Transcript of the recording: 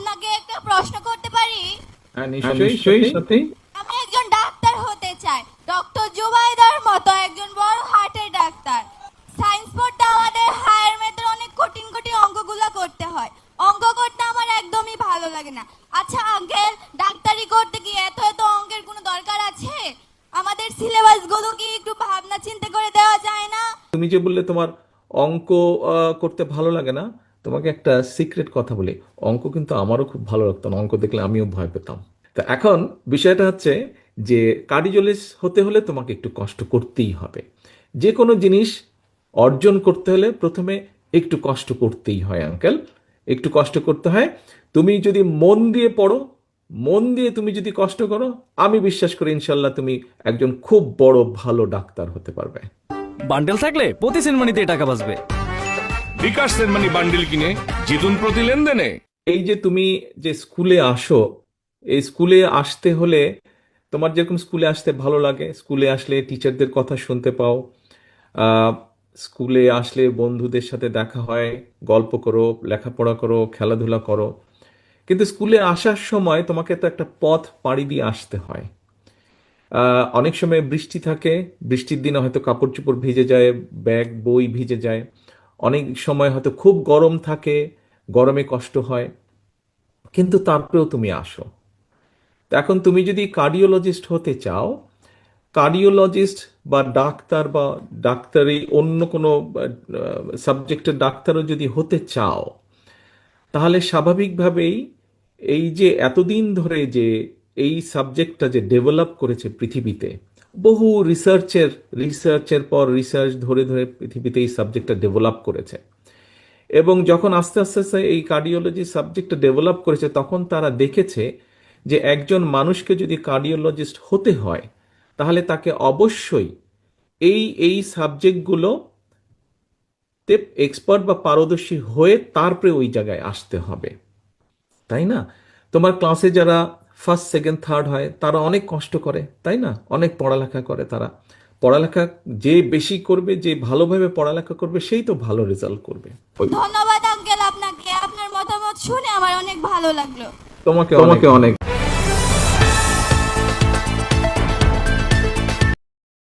আপনাকে একটা প্রশ্ন করতে পারি? হ্যাঁ হ্যাঁ, নিশ্চয়ই নিশ্চয়ই সত্যি আমি একজন ডাক্তার হতে চাই ডক্টর জুবাইদার মতো একজন বড় হার্টের ডাক্তার। সায়েন্স পড়তে আমাদের হায়ার ম্যাথের অনেক কঠিন কঠিন অঙ্কগুলো করতে হয়। অঙ্ক করতে আমার একদমই ভালো লাগে না। আচ্ছা আঙ্কেল ডাক্তারি করতে কি এত এত অঙ্কের কোনো দরকার আছে? আমাদের সিলেবাসগুলো কি একটু ভাবনা চিন্তা করে দেওয়া যায় না? তুমি যে বললে তোমার অঙ্ক আহ, করতে ভালো লাগে না তোমাকে একটা সিক্রেট কথা বলি। অঙ্ক কিন্তু আমারও খুব ভালো লাগতো না। অঙ্ক দেখলে আমিও ভয় পেতাম। তা এখন বিষয়টা হচ্ছে যে, কার্ডিওলজিস্ট হতে হলে তোমাকে একটু কষ্ট করতেই হবে। যে কোনো জিনিস অর্জন করতে হলে প্রথমে একটু কষ্ট করতেই হয় আঙ্কেল একটু কষ্ট করতে হয়। তুমি যদি মন দিয়ে পড়ো, মন দিয়ে তুমি যদি কষ্ট করো, আমি বিশ্বাস করি ইনশাল্লাহ তুমি একজন খুব বড়, ভালো ডাক্তার হতে পারবে। বান্ডেল থাকলে প্রতি সেনমানিতে টাকা বাঁচবে। বিকাশ সেনমানি বান্ডিল কিনে জিতুন প্রতি লেনদেনে। এই যে তুমি যে স্কুলে আসো, এই স্কুলে আসতে হলে তোমার যেরকম স্কুলে আসতে ভালো লাগে, স্কুলে আসলে টিচারদের কথা শুনতে পাও স্কুলে আসলে বন্ধুদের সাথে দেখা হয়, গল্প করো, লেখাপড়া করো, খেলাধুলা করো। কিন্তু স্কুলে আসার সময় তোমাকে তো একটা পথ পাড়ি দিয়ে আসতে হয়। অনেক সময় বৃষ্টি থাকে, বৃষ্টির দিনে হয়তো কাপড় চোপড় ভিজে যায়, ব্যাগ, বই ভিজে যায়। অনেক সময় হয়তো খুব গরম থাকে, গরমে কষ্ট হয়, কিন্তু তারপরেও তুমি আসো। এখন তুমি যদি কার্ডিওলজিস্ট হতে চাও কার্ডিওলজিস্ট বা ডাক্তার বা ডাক্তারি অন্য কোনো সাবজেক্টের ডাক্তারও যদি হতে চাও, তাহলে স্বাভাবিকভাবেই এই যে এতদিন ধরে যে এই সাবজেক্টটা যে ডেভেলপ করেছে পৃথিবীতে বহু রিসার্চের রিসার্চের পর রিসার্চ ধরে ধরে পৃথিবীতে এই সাবজেক্টটা ডেভেলপ করেছে। এবং যখন আস্তে আস্তে আস্তে এই কার্ডিওলজি সাবজেক্টটা ডেভেলপ করেছে, তখন তারা দেখেছে যে একজন মানুষকে যদি কার্ডিওলজিস্ট হতে হয়, তাহলে তাকে অবশ্যই এই এই সাবজেক্টগুলো এক্সপার্ট বা পারদর্শী হয়ে তারপরে ওই জায়গায় আসতে হবে। তাই না? তোমার ক্লাসে যারা ফার্স্ট সেকেন্ড থার্ড হয় তারা অনেক কষ্ট করে তাই না? অনেক পড়ালেখা করে তারা। পড়ালেখা যে বেশি করবে যে ভালোভাবে পড়ালেখা করবে সেই তো ভালো রেজাল্ট করবে। ধন্যবাদ আঙ্কেল আপনাকে। আপনার মতামত শুনে আমার অনেক ভালো লাগল। তোমাকে তোমাকে অনেক